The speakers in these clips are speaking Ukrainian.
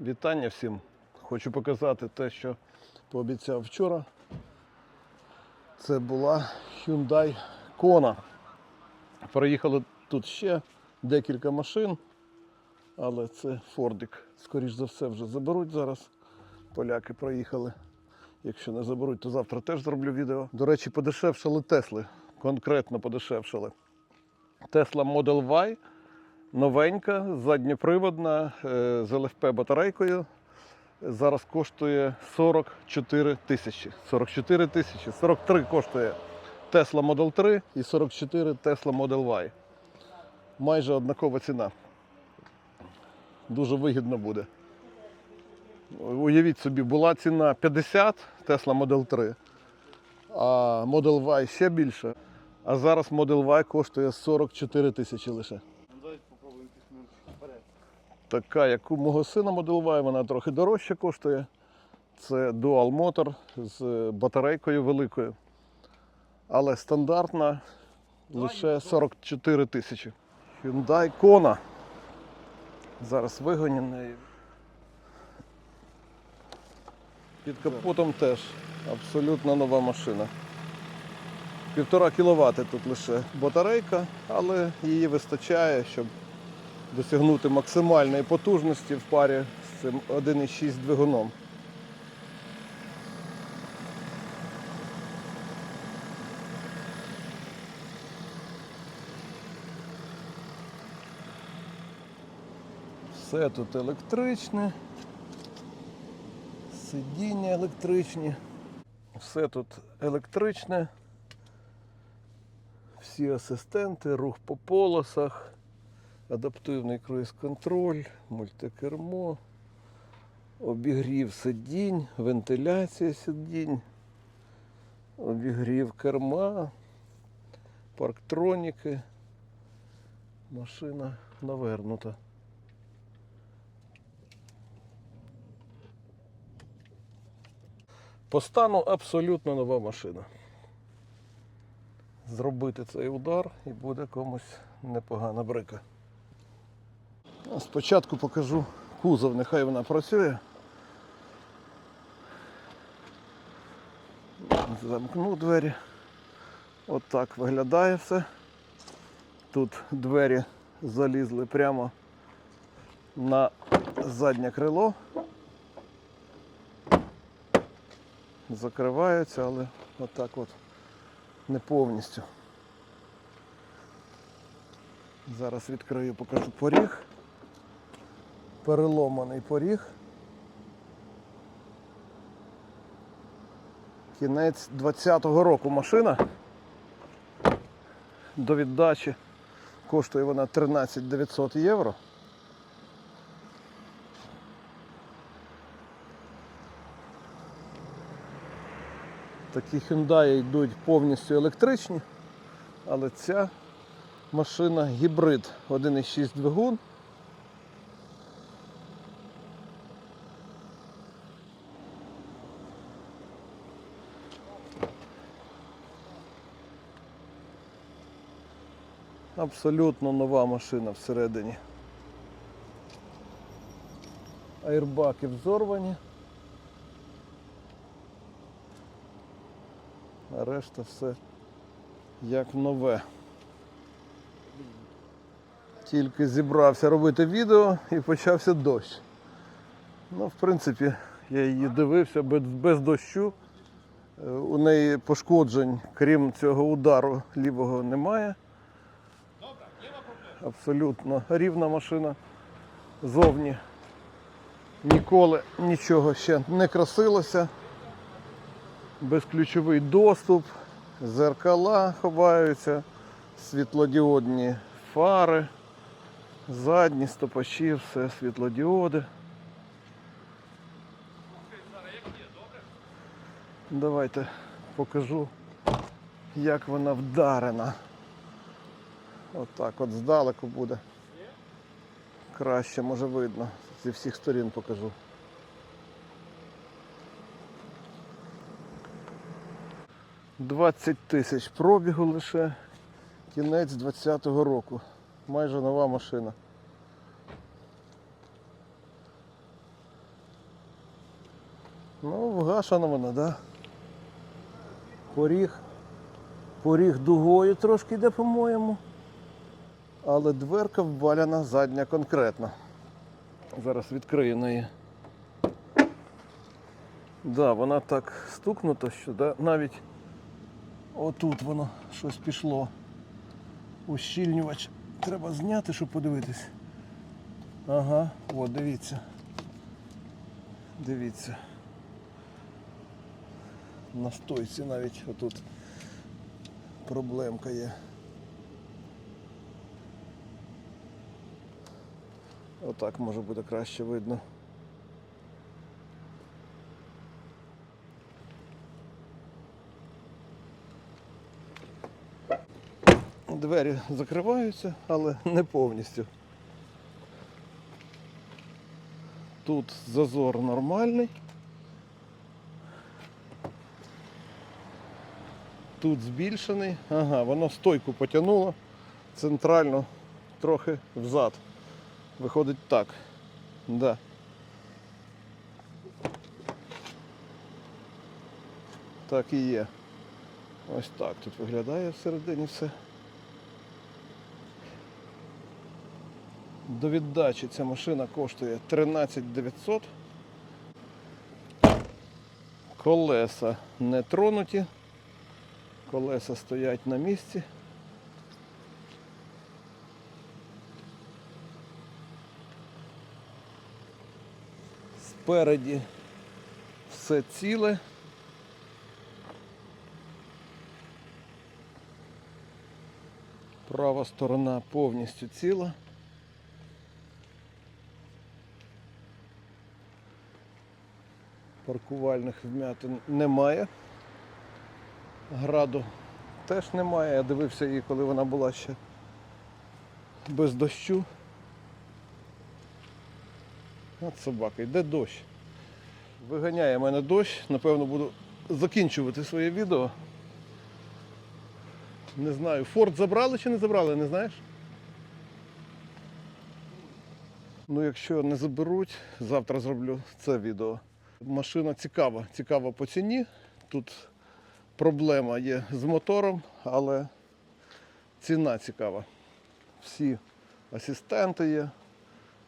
Вітання всім. Хочу показати те, що пообіцяв вчора. Це була Hyundai Kona. Проїхали тут ще декілька машин, але це Фордик. Скоріш за все, вже заберуть зараз. Поляки проїхали. Якщо не заберуть, то завтра теж зроблю відео. До речі, подешевшали Тесли. Конкретно подешевшали. Tesla Model Y новенька, задньоприводна е, з ЛФП батарейкою. Зараз коштує 44 тисячі. 44 тисячі. 43 коштує Tesla Model 3 і 44 Tesla Model Y. Майже однакова ціна. Дуже вигідно буде. Уявіть собі, була ціна 50 Tesla Model 3, а Model Y ще більше. А зараз Model Y коштує 44 тисячі лише. Така, як у мого сина Y, вона трохи дорожче коштує. Це Dual Motor з батарейкою великою. Але стандартна лише 44 тисячі. Hyundai Kona. Зараз вигоняний. Під капотом теж абсолютно нова машина. Півтора кіловати тут лише батарейка, але її вистачає, щоб досягнути максимальної потужності в парі з цим 1,6 двигуном. Все тут електричне, сидіння електричні, все тут електричне, всі асистенти, рух по полосах адаптивний круїз-контроль, мультикермо, обігрів сидінь, вентиляція сидінь, обігрів керма, парктроніки. Машина навернута. По стану абсолютно нова машина. Зробити цей удар і буде комусь непогана брика. Спочатку покажу кузов, нехай вона працює. Замкну двері. От так виглядає все. Тут двері залізли прямо на заднє крило. Закриваються, але отак от не повністю. Зараз відкрию, покажу поріг переломаний поріг. Кінець 20-го року машина. До віддачі коштує вона 13 900 євро. Такі Hyundai йдуть повністю електричні, але ця машина гібрид 1,6 двигун. Абсолютно нова машина всередині. Аербаки взорвані. А решта все як нове. Тільки зібрався робити відео і почався дощ. Ну, в принципі, я її дивився без, без дощу. Е, У неї пошкоджень, крім цього удару лівого, немає. Абсолютно рівна машина зовні. Ніколи нічого ще не красилося. Безключовий доступ, зеркала ховаються, світлодіодні фари, задні стопачі, все світлодіоди. Давайте покажу, як вона вдарена. Отак от здалеку буде. Краще може видно. Зі всіх сторін покажу. Двадцять тисяч пробігу лише. Кінець 20-го року. Майже нова машина. Ну, вгашена вона, да? Поріг. Поріг дугою трошки йде, по-моєму. Але дверка вваляна задня конкретно. Зараз відкрию неї. Да, вона так стукнута, що да, навіть отут воно щось пішло. Ущільнювач. Треба зняти, щоб подивитись. Ага, от, дивіться. Дивіться. На стойці навіть отут проблемка є. Отак може буде краще видно. Двері закриваються, але не повністю. Тут зазор нормальний. Тут збільшений. Ага, воно стойку потягнуло центрально трохи взад. Виходить так. Да. Так і є. Ось так тут виглядає всередині все. До віддачі ця машина коштує 13 900. Колеса не тронуті. Колеса стоять на місці. Спереді все ціле. Права сторона повністю ціла. Паркувальних вмятин немає. Граду теж немає. Я дивився її, коли вона була ще без дощу. От собака, йде дощ. Виганяє мене дощ. Напевно, буду закінчувати своє відео. Не знаю, Форд забрали чи не забрали, не знаєш? Ну, якщо не заберуть, завтра зроблю це відео. Машина цікава, цікава по ціні. Тут проблема є з мотором, але ціна цікава. Всі асистенти є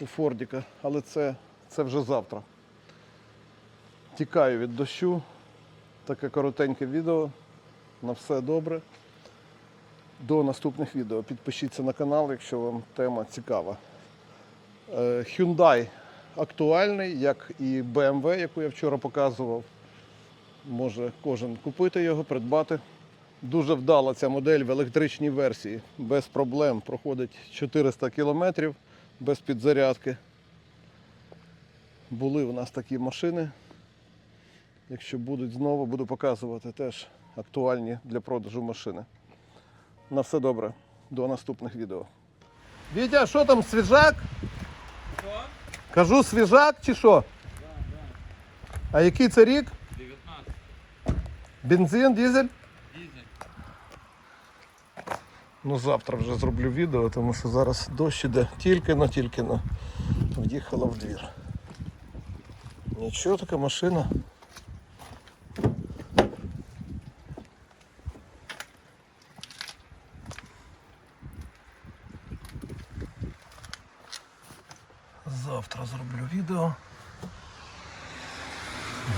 у Фордіка, але це, це вже завтра. Тікаю від дощу. Таке коротеньке відео. На все добре. До наступних відео. Підпишіться на канал, якщо вам тема цікава. Е, Hyundai актуальний, як і BMW, яку я вчора показував. Може кожен купити його, придбати. Дуже вдала ця модель в електричній версії. Без проблем проходить 400 км без підзарядки. Були у нас такі машини. Якщо будуть знову, буду показувати теж актуальні для продажу машини. На все добре. До наступних відео. Вітя, що там, свіжак? Що? Кажу, свіжак чи що? А який це рік? 19. Бензин, дизель? Ну, завтра вже зроблю відео, тому що зараз дощ іде тільки-но, тільки-но в'їхала в двір. Нічого така машина. Завтра зроблю відео.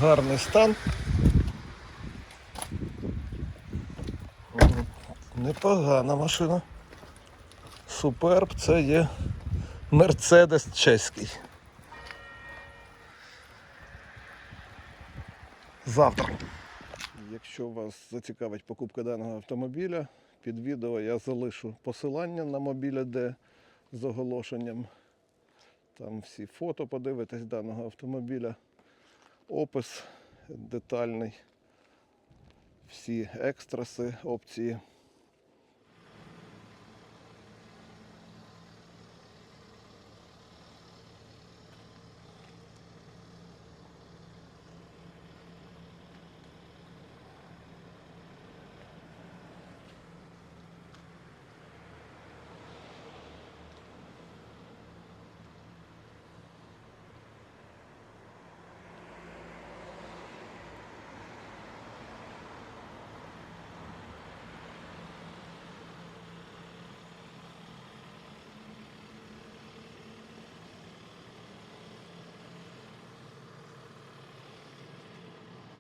Гарний стан. Непогана машина. Суперб це є Мерседес чеський. Завтра. Якщо вас зацікавить покупка даного автомобіля, під відео я залишу посилання на мобіля, де з оголошенням. Там всі фото подивитесь даного автомобіля, опис детальний, всі екстраси, опції.